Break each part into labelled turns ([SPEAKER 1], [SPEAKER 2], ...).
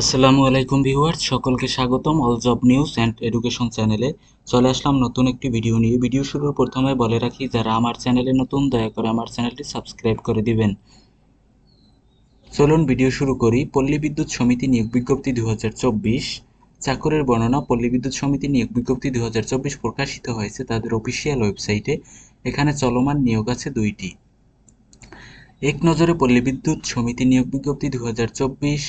[SPEAKER 1] আসসালামু আলাইকুম ভিউয়ার্স, সকলকে স্বাগতম all job news and education চ্যানেলে। চলে আসলাম নতুন একটি ভিডিও নিয়ে। ভিডিও শুরুর প্রথমে বলে রাখি, যারা আমার চ্যানেলে নতুন, দয়া করে আমার চ্যানেলটি সাবস্ক্রাইব করে দিবেন। চলুন ভিডিও শুরু করি। পল্লী বিদ্যুৎ সমিতি নিয়োগ বিজ্ঞপ্তি দু চাকরের বর্ণনা, পল্লী বিদ্যুৎ সমিতি নিয়োগ বিজ্ঞপ্তি দু হাজার চব্বিশ প্রকাশিত হয়েছে তাদের অফিসিয়াল ওয়েবসাইটে এখানে চলমান নিয়োগ আছে দুইটি। এক নজরে পল্লী বিদ্যুৎ সমিতি নিয়োগ বিজ্ঞপ্তি দু হাজার চব্বিশ।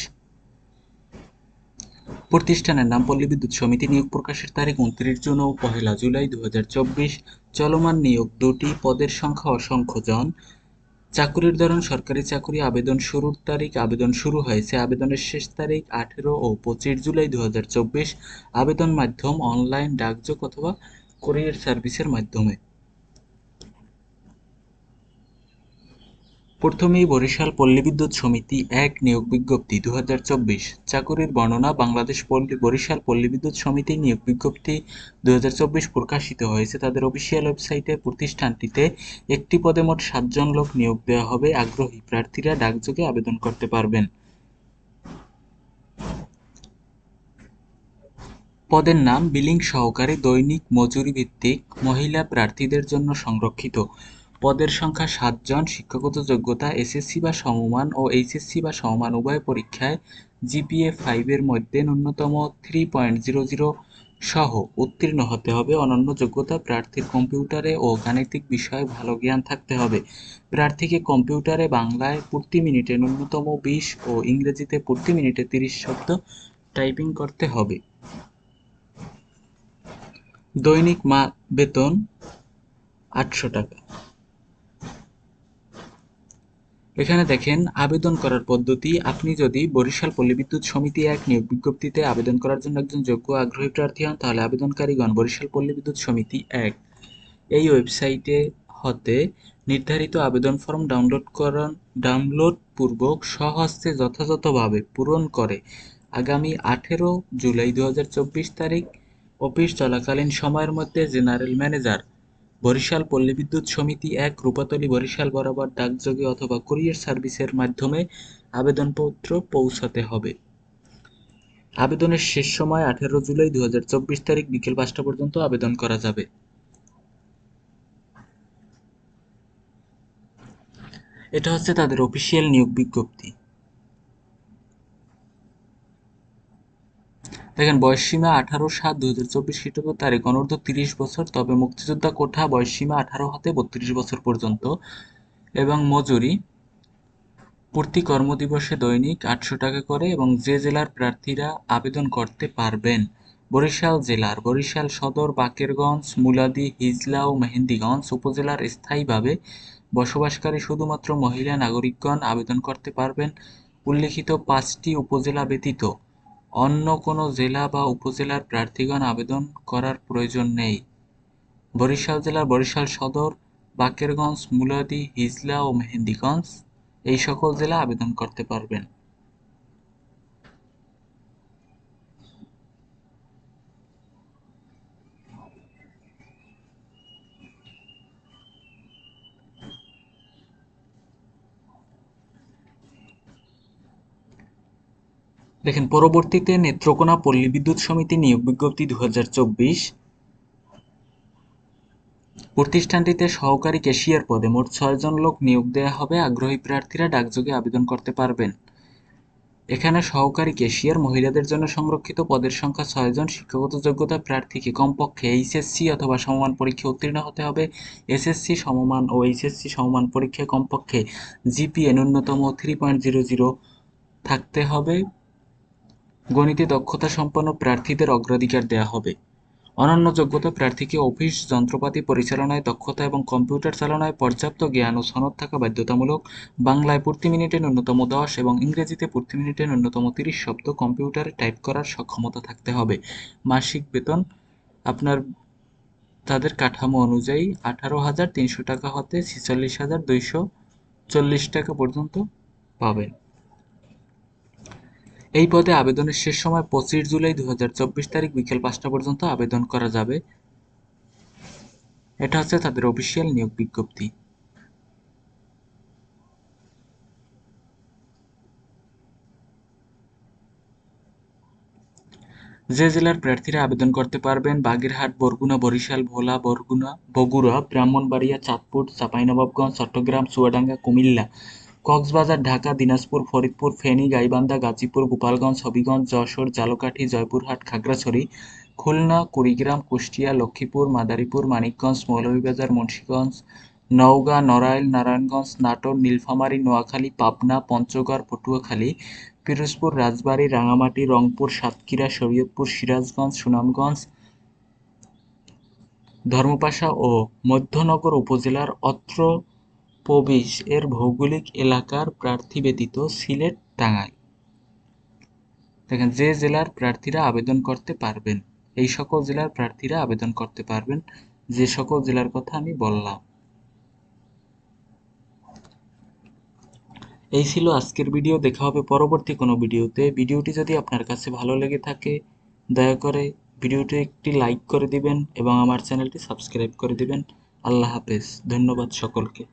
[SPEAKER 1] প্রতিষ্ঠানের নাম পল্লী বিদ্যুৎ সমিতি নিয়োগ প্রকাশের তারিখ উনত্রিশ জুন ও পহেলা জুলাই দু চলমান নিয়োগ দুটি পদের সংখ্যা অসংখ্য জন। চাকুরির ধরন সরকারি চাকুরি আবেদন শুরুর তারিখ আবেদন শুরু হয়েছে আবেদনের শেষ তারিখ আঠেরো ও পঁচিশ জুলাই দু হাজার চব্বিশ। আবেদন মাধ্যম অনলাইন ডাকযোগ অথবা কোরিয়ার সার্ভিসের মাধ্যমে। প্রথমেই বরিশাল পল্লী বিদ্যুৎ সমিতি এক নিয়োগ বিজ্ঞপ্তি দু চাকুরির বর্ণনা, বাংলাদেশ পল্লী, বরিশাল পল্লী বিদ্যুৎ সমিতি নিয়োগ বিজ্ঞপ্তি দুই হাজার চব্বিশ প্রকাশিত হয়েছে। তাদের অফিসিয়াল ওয়েবসাইটে প্রতিষ্ঠানটিতে একটি পদে মোট সাতজন লোক নিয়োগ দেওয়া হবে। আগ্রহী প্রার্থীরা ডাকযোগে আবেদন করতে পারবেন। পদের নাম, বিলিং সহকারী দৈনিক মজুরি ভিত্তিক মহিলা প্রার্থীদের জন্য সংরক্ষিত। পদের সংখ্যা সাতজন, শিক্ষাগত যোগ্যতা এসএসসি বা সমমান ও এইচএসসি বা সমমান, উভয় পরীক্ষায় জিপিএ ফাইভের মধ্যে ন্যূনতম থ্রি পয়েন্ট জিরো জিরো সহ উত্তীর্ণ হতে হবে। অনন্য যোগ্যতা, প্রার্থীর কম্পিউটারে ও গাণিতিক বিষয়ে ভালো জ্ঞান থাকতে হবে। প্রার্থীকে কম্পিউটারে বাংলায় প্রতি মিনিটে ন্যূনতম বিশ ও ইংরেজিতে প্রতি মিনিটে তিরিশ শব্দ টাইপিং করতে হবে। দৈনিক মা বেতন আটশো টাকা। এখানে দেখেন, আবেদন করার পদ্ধতি, আপনি যদি বরিশাল পল্লী বিদ্যুৎ সমিতি এক নিয়োগ বিজ্ঞপ্তিতে আবেদন করার জন্য একজন যোগ্য আগ্রহী প্রার্থী হন, তাহলে আবেদনকারীগণ বরিশাল পল্লী বিদ্যুৎ সমিতি এক। এই ওয়েবসাইটে হতে নির্ধারিত আবেদন ফর্ম ডাউনলোড করান ডাউনলোড পূর্বক স্বহস্তে যথাযথভাবে পূরণ করে আগামী আঠেরো জুলাই দু হাজার চব্বিশ তারিখ অফিস চলাকালীন সময়ের মধ্যে জেনারেল ম্যানেজার বরিশাল পল্লী বিদ্যুৎ সমিতি এক রূপাতলী বরিশাল বরাবর ডাকযোগে অথবা কুরিয়ার সার্ভিসের মাধ্যমে আবেদনপত্র পৌঁছাতে হবে। আবেদনের শেষ সময় আঠেরো জুলাই দু হাজার চব্বিশ তারিখ বিকেল পাঁচটা পর্যন্ত আবেদন করা যাবে। এটা হচ্ছে তাদের অফিসিয়াল নিয়োগ বিজ্ঞপ্তি। দেখেন, বয়সসীমা আঠারো সাত দুই হাজার চব্বিশ খ্রিস্টাব্দ তারিখ, অনূর্ধ্ব তিরিশ বছর, তবে মুক্তিযোদ্ধা কোঠা বয়সসীমা আঠারো হতে বত্রিশ বছর পর্যন্ত এবং মজুরি, প্রতি কর্মদিবসে দৈনিক আটশো টাকা করে এবং যে জেলার প্রার্থীরা আবেদন করতে পারবেন, বরিশাল জেলার। বরিশাল সদর, বাকেরগঞ্জ, মুলাদি হিজলা ও মেহেন্দিগঞ্জ উপজেলার স্থায়ীভাবে বসবাসকারী শুধুমাত্র মহিলা নাগরিকগণ আবেদন করতে পারবেন। উল্লিখিত পাঁচটি উপজেলা ব্যতীত অন্য কোনো জেলা বা উপজেলার প্রার্থীগণ আবেদন করার প্রয়োজন নেই। বরিশাল জেলার বরিশাল সদর, বাকেরগঞ্জ, মুলাদি, হিজলা ও মেহেন্দিগঞ্জ এই সকল জেলা আবেদন করতে পারবেন। দেখেন, পরবর্তীতে নেত্রকোনা পল্লী বিদ্যুৎ সমিতি নিয়োগ বিজ্ঞপ্তি দু প্রতিষ্ঠানটিতে সহকারী ক্যাশিয়ার পদে মোট ছয়জন লোক নিয়োগ দেওয়া হবে। আগ্রহী প্রার্থীরা ডাকযোগে আবেদন করতে পারবেন। এখানে সহকারী ক্যাশিয়ার মহিলাদের জন্য সংরক্ষিত পদের সংখ্যা ছয়জন। শিক্ষাগত যোগ্যতা প্রার্থীকে কমপক্ষে এইচএসসি অথবা সমমান পরীক্ষা উত্তীর্ণ হতে হবে। এসএসসি সমমান ও এইচএসসি সমমান পরীক্ষায় কমপক্ষে জিপিএ ন্যূনতম থ্রি পয়েন্ট জিরো জিরো থাকতে হবে। গণিতে দক্ষতা সম্পন্ন প্রার্থীদের অগ্রাধিকার দেওয়া হবে। অনন্য যোগ্যতা প্রার্থীকে অফিস, যন্ত্রপাতি পরিচালনায় দক্ষতা এবং কম্পিউটার চালনায় পর্যাপ্ত জ্ঞান ও সনদ থাকা বাধ্যতামূলক বাংলায় প্রতি মিনিটে ন্যূনতম দশ এবং ইংরেজিতে প্রতি মিনিটে ন্যূনতম তিরিশ শব্দ কম্পিউটারে টাইপ করার সক্ষমতা থাকতে হবে। মাসিক বেতন, আপনার তাদের কাঠামো অনুযায়ী আঠারো হাজার তিনশো টাকা হতে ছেচল্লিশ হাজার দুইশো চল্লিশ টাকা পর্যন্ত পাবেন। এই পদে আবেদনের শেষ সময় পঁচিশ জুলাই দুই হাজার চব্বিশ তারিখ বিকেল পাঁচটা পর্যন্ত আবেদন করা যাবে। এটা হচ্ছে তাদের অফিসিয়াল নিয়োগ বিজ্ঞপ্তি। যে জেলার প্রার্থীরা আবেদন করতে পারবেন বাগেরহাট, বরগুনা, বরিশাল, ভোলা, বরগুনা, বগুড়া, ব্রাহ্মণবাড়িয়া, চাঁদপুর, চাঁপাইনবাবগঞ্জ, চট্টগ্রাম, চুয়াডাঙ্গা, কুমিল্লা। কক্সবাজার, ঢাকা, দিনাজপুর, ফরিদপুর, ফেনী, গাইবান্ধা, গাজীপুর, গোপালগঞ্জ, হবিগঞ্জ, যশোর ঝালকাঠি জয়পুরহাট, খাগড়াছড়ি, খুলনা, কুড়িগ্রাম, কুষ্টিয়া, লক্ষ্মীপুর, মাদারীপুর, মানিকগঞ্জ, মৌলভীবাজার, মুন্সিগঞ্জ, নওগাঁ, নড়াইল, নারায়ণগঞ্জ, নাটোর, নীলফামারী, নোয়াখালী, পাবনা, পঞ্চগড়, পটুয়াখালী, পিরোজপুর, রাজবাড়ী, রাঙামাটি, রংপুর, সাতক্ষীরা, শরীয়তপুর, সিরাজগঞ্জ, সুনামগঞ্জ, ধর্মপাশা ও মধ্যনগর উপজেলার অত্র প্রবিশ এর ভৌগোলিক এলাকার প্রার্থী ব্যতীত সিলেট টাঙ্গাইল। দেখেন, যে জেলার প্রার্থীরা আবেদন করতে পারবেন, এই সকল জেলার প্রার্থীরা আবেদন করতে পারবেন, যে সকল জেলার কথা আমি বললাম। এই ছিল আজকের ভিডিও, দেখা হবে পরবর্তী কোনো ভিডিওতে। ভিডিওটি যদি আপনার কাছে ভালো লেগে থাকে, দয়া করে ভিডিওটি একটি লাইক করে দিবেন এবং আমার চ্যানেলটি সাবস্ক্রাইব করে দিবেন। আল্লাহ হাফেজ, ধন্যবাদ সকলকে।